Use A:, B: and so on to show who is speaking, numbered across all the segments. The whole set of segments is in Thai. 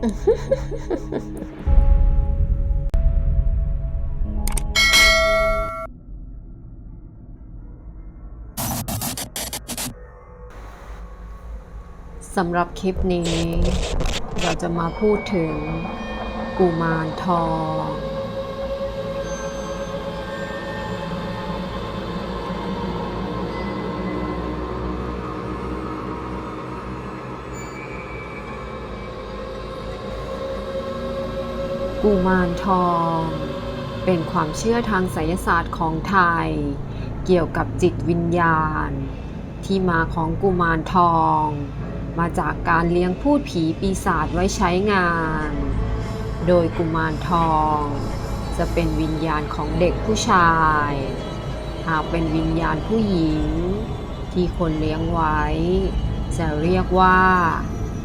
A: สำหรับคลิปนี้ เราจะมาพูดถึงกุมารทอง กุมารทอง เป็นความเชื่อทางไสยศาสตร์ของไทย เกี่ยวกับจิตวิญญาณ ที่มาของกุมารทอง มาจากการเลี้ยงพูดผีปีศาจไว้ใช้งาน โดยกุมารทอง จะเป็นวิญญาณของเด็กผู้ชาย หากเป็นวิญญาณผู้หญิง ที่คนเลี้ยงไว้ จะเรียกว่า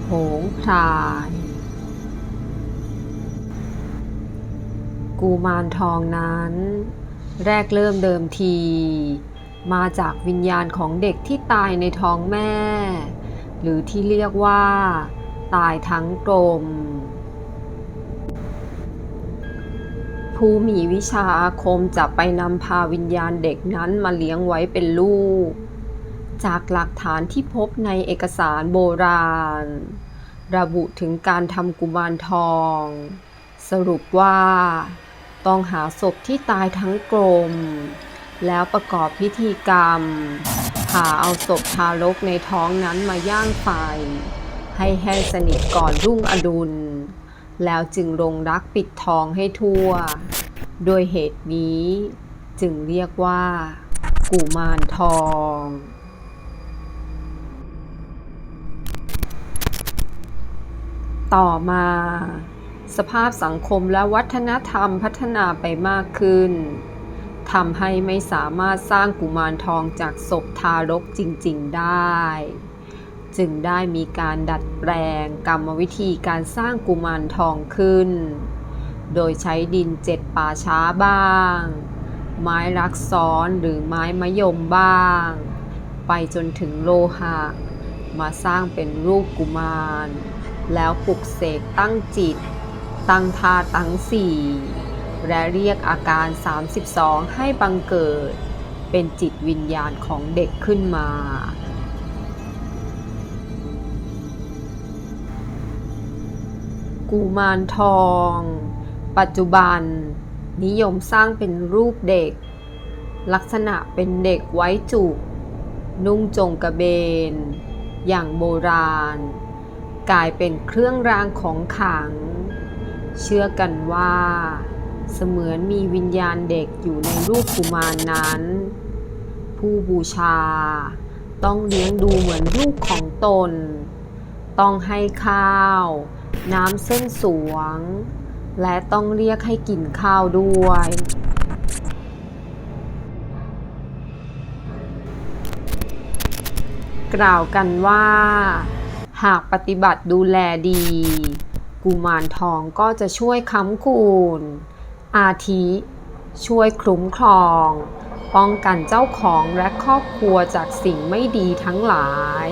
A: โหงพราย กุมารทองนั้น แรกเริ่มเดิมที มาจากวิญญาณของเด็กที่ตายในท้องแม่ หรือที่เรียกว่า ตายทั้งกลม ผู้มีวิชาอาคมจะไปนำพาวิญญาณเด็กนั้นมาเลี้ยงไว้เป็นลูก จากหลักฐานที่พบในเอกสารโบราณ ระบุถึงการทำกุมารทองสรุปว่า ต้องหาศพที่ตายทั้งกลม แล้วประกอบพิธีกรรมผ่าเอาศพทารกในท้องนั้นมาย่างไฟ ให้แห้งสนิทก่อนรุ่งอดุล แล้วจึงลงรักปิดทองให้ทั่ว โดยเหตุนี้จึงเรียกว่า กุมารทองต่อมา สภาพสังคมและวัฒนธรรมพัฒนาไปมากขึ้นทำให้ไม่สามารถสร้างกุมารทองจากศพทารกจริง ๆ ได้ จึงได้มีการดัดแปลงกรรมวิธีการสร้างกุมารทองขึ้น โดยใช้ดินเจ็ดป่าช้าบ้าง ไม้รักซ้อนหรือไม้มะยมบ้าง ไปจนถึงโลหะ มาสร้างเป็นรูปกุมาร แล้วปลุกเสกตั้งจิต ตั้งทาตั้งสี่และเรียกอาการ 32 ให้บังเกิด เป็นจิตวิญญาณของเด็กขึ้นมากุมารทอง ปัจจุบัน นิยมสร้างเป็นรูปเด็ก ลักษณะเป็นเด็กไว้จุก นุ่งจงกระเบน อย่างโบราณ กลายเป็นเครื่องรางของขลัง เชื่อกันว่า เสมือนมีวิญญาณเด็กอยู่ในรูปกุมารนั้น ผู้บูชา ต้องเลี้ยงดูเหมือนลูกของตน ต้องให้ข้าว น้ำเส้นสวง และต้องเรียกให้กินข้าวด้วยกล่าวกันว่า หากปฏิบัติดูแลดี กุมารทองก็จะช่วยค้ำคูณ อาทิ ช่วยคุ้มครอง ป้องกันเจ้าของและครอบครัวจากสิ่งไม่ดีทั้งหลาย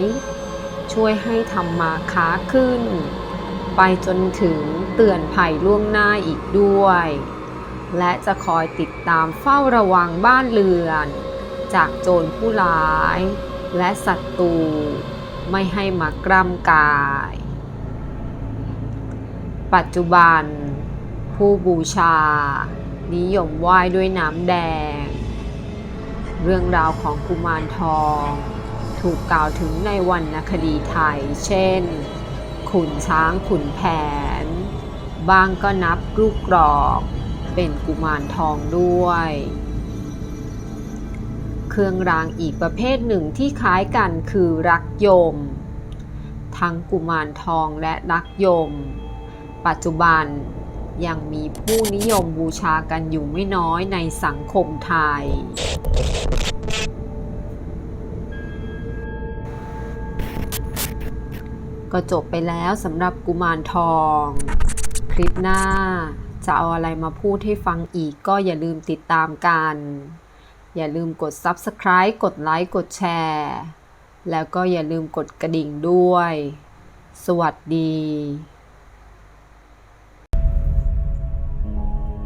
A: ช่วยให้ทำมาค้าขึ้น ไปจนถึงเตือนภัยล่วงหน้าอีกด้วย และจะคอยติดตามเฝ้าระวังบ้านเรือน จากโจรผู้ร้าย และศัตรูไม่ให้มากล้ำกาย ปัจจุบัน ผู้บูชา นิยมไหว้ด้วยน้ำแดง เรื่องราวของกุมารทอง ถูกกล่าวถึงในวรรณคดีไทย เช่น ขุนช้างขุนแผน บางก็นับลูกกรอกเป็นกุมารทองด้วย เครื่องรางอีกประเภทหนึ่งที่คล้ายกันคือรักยม ทั้งกุมารทองและรักยม ปัจจุบันยังมีผู้นิยมบูชากันอยู่ไม่น้อยในสังคมไทย ก็จบไปแล้วสำหรับกุมารทอง คลิปหน้าจะเอาอะไรมาพูดให้ฟังอีกก็อย่าลืมติดตามกัน อย่าลืมกด Subscribe กดไลค์ กดแชร์ แล้วก็อย่าลืมกดกระดิ่งด้วย สวัสดี